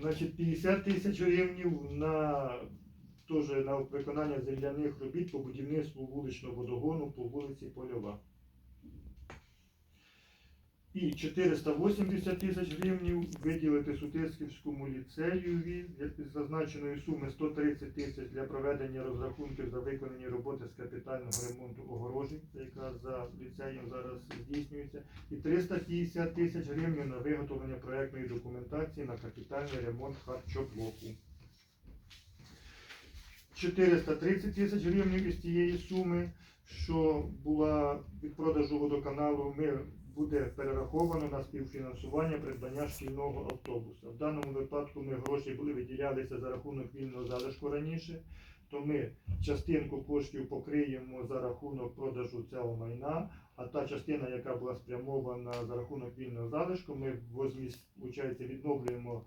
Значить, 50 тисяч гривень на теж на виконання земляних робіт по будівництву вуличного водогону по вулиці Польова. І 480 тисяч гривень виділити Сутисківському ліцеюві для зазначеної суми 130 тисяч для проведення розрахунків за виконані роботи з капітального ремонту огорожень, якраз за ліцеєм зараз здійснюється, і 350 тисяч гривень на виготовлення проектної документації на капітальний ремонт харчоблоку. 430 тисяч гривень із цієї суми, що була від продажу водоканалу, ми буде перераховано на співфінансування придбання шкільного автобуса. В даному випадку ми гроші були виділялися за рахунок вільного залишку раніше, то ми частинку коштів покриємо за рахунок продажу цього майна, а та частина, яка була спрямована за рахунок вільного залишку, ми возміс- виходить, відновлюємо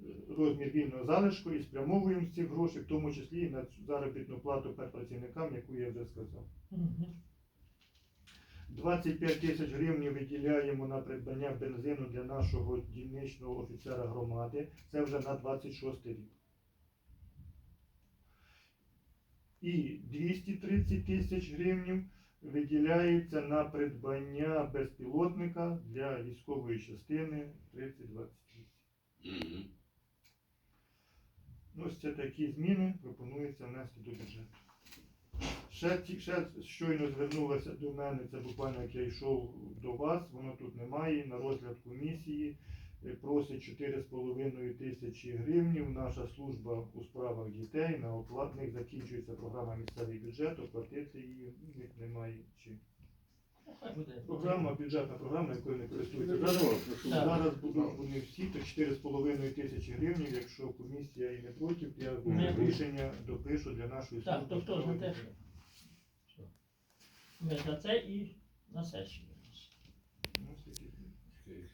е, розмір вільного залишку і спрямовуємо ці гроші, в тому числі і на заробітну плату працівникам, яку я вже сказав. Мгм. 25 тисяч гривень виділяємо на придбання бензину для нашого дільничного офіцера громади. Це вже на 26 рік. І 230 тисяч гривень виділяється на придбання безпілотника для військової частини 3028. Мгм. Ну, ось це такі зміни пропонується внести до бюджету. Ще, ще щойно звернулася до мене, це буквально як я йшов до вас, воно тут немає, на розгляд комісії. Е, Просить 4,5 тисячі гривень. Наша служба у справах дітей на оплатних закінчується програма місцевий бюджет, оплатити її в них немає чим. Програма, бюджетна програма, якою не користуються. Ну, Зараз Зараз будуть вони всі, то 4,5 тисячі гривень, якщо комісія і не проти, я рішення допишу для нашої Так, служби то хто ж на те, здоров'я. що? Ми за це і на сесію.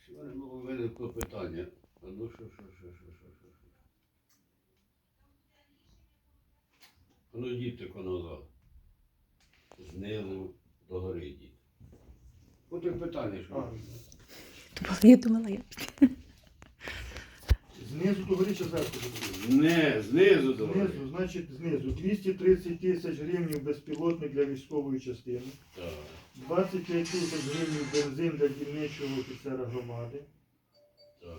Ну, в мене було виникло питання, а ну що, що, що, що, що, що, що. А ну тако назад. Знизу до гори йдіть. От і питання, що. А. Я думала, я. Знизу до горі чи зверху? Не, знизу до. Знизу, значить, знизу 230 тисяч гривень безпілотник для військової частини, Так. 25 тисяч гривень бензин для дільничого офіцера громади, Так.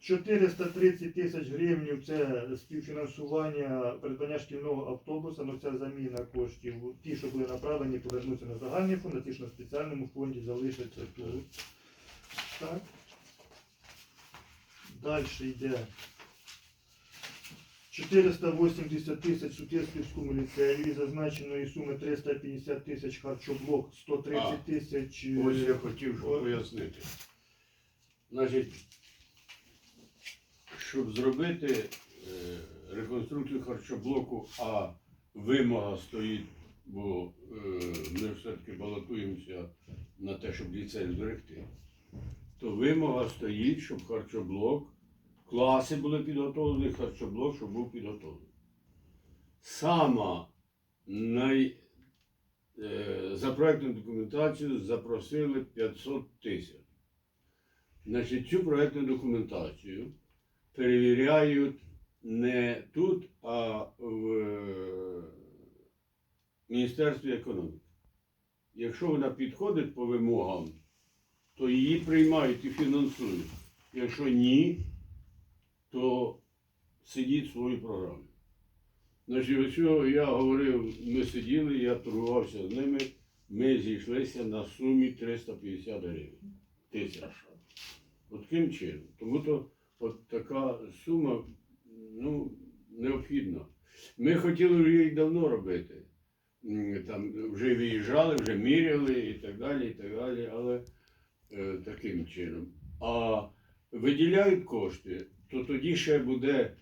430 тисяч гривень це співфінансування придбання шкільного автобуса, ну це заміна коштів. Ті, що були направлені, повернуться на загальний фонд, а ті, що на спеціальному фонді залишаться тут. Так. Далі йде 480 тисяч Сутєсківському ліцею і зазначеної суми 350 тисяч харчоблок, 130 тисяч. Ось я хотів щоб пояснити. Значить, щоб зробити е, реконструкцію харчоблоку, а вимога стоїть, бо е, ми все-таки балотуємося на те, щоб ліцей зберегти, то вимога стоїть, щоб харчоблок, класи були підготовлені, харчоблок, щоб був підготовлений. Сама най, Е, за проектну документацію запросили 500 тисяч. Значить, цю проектну документацію перевіряють не тут, а в е, Міністерстві економіки. Якщо вона підходить по вимогам, то її приймають і фінансують. Якщо ні, то сидіть в своїй програмі. Значить, я говорив, ми сиділи, я торгувався з ними, ми зійшлися на сумі 350 гривень. Тисяч. От таким чином. Тому то от така сума ну, необхідна. Ми хотіли вже їх давно робити. Там вже виїжджали, вже міряли і так далі, і так далі, але таким чином. А виділяють кошти, то тоді ще буде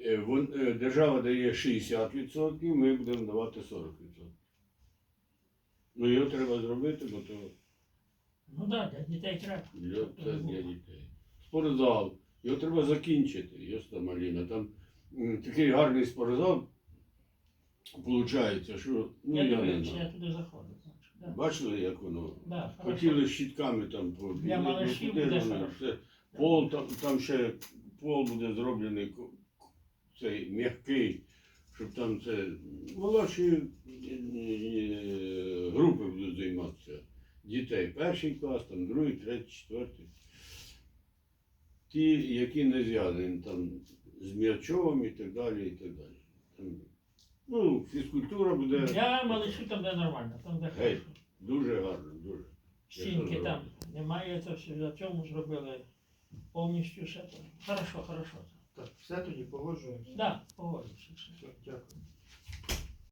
Е, е, Держава дає 60%, ми будемо давати 40%. Ну його треба зробити, бо то Ну так, для дітей треба. для, це для дітей. Спортзал. Його треба закінчити, Йоста Маліна. Там такий гарний спортзал. Виходить, що ну Я я, не дивлюся, я туди заходив. Да. Бачили, як воно? Да. Хотіли щитками там по Для малышів буде хорошо. все. Пол там, там ще пол буде зроблений цей м'який, щоб там це молодші е, групи будуть займатися. Дітей. Перший клас, там другий, третій, четвертий. Ті, які не зв'язані там з м'ячом і так далі, і так далі. Ну, фізкультура буде Я малишу там, де нормально, там де Гей. хорошо. дуже гарно, дуже. Стінки там немає, це все за цьому зробили повністю все. там. Хорошо, хорошо. Так, все тоді погоджуємося. Да, погоджуюся. Все, дякую.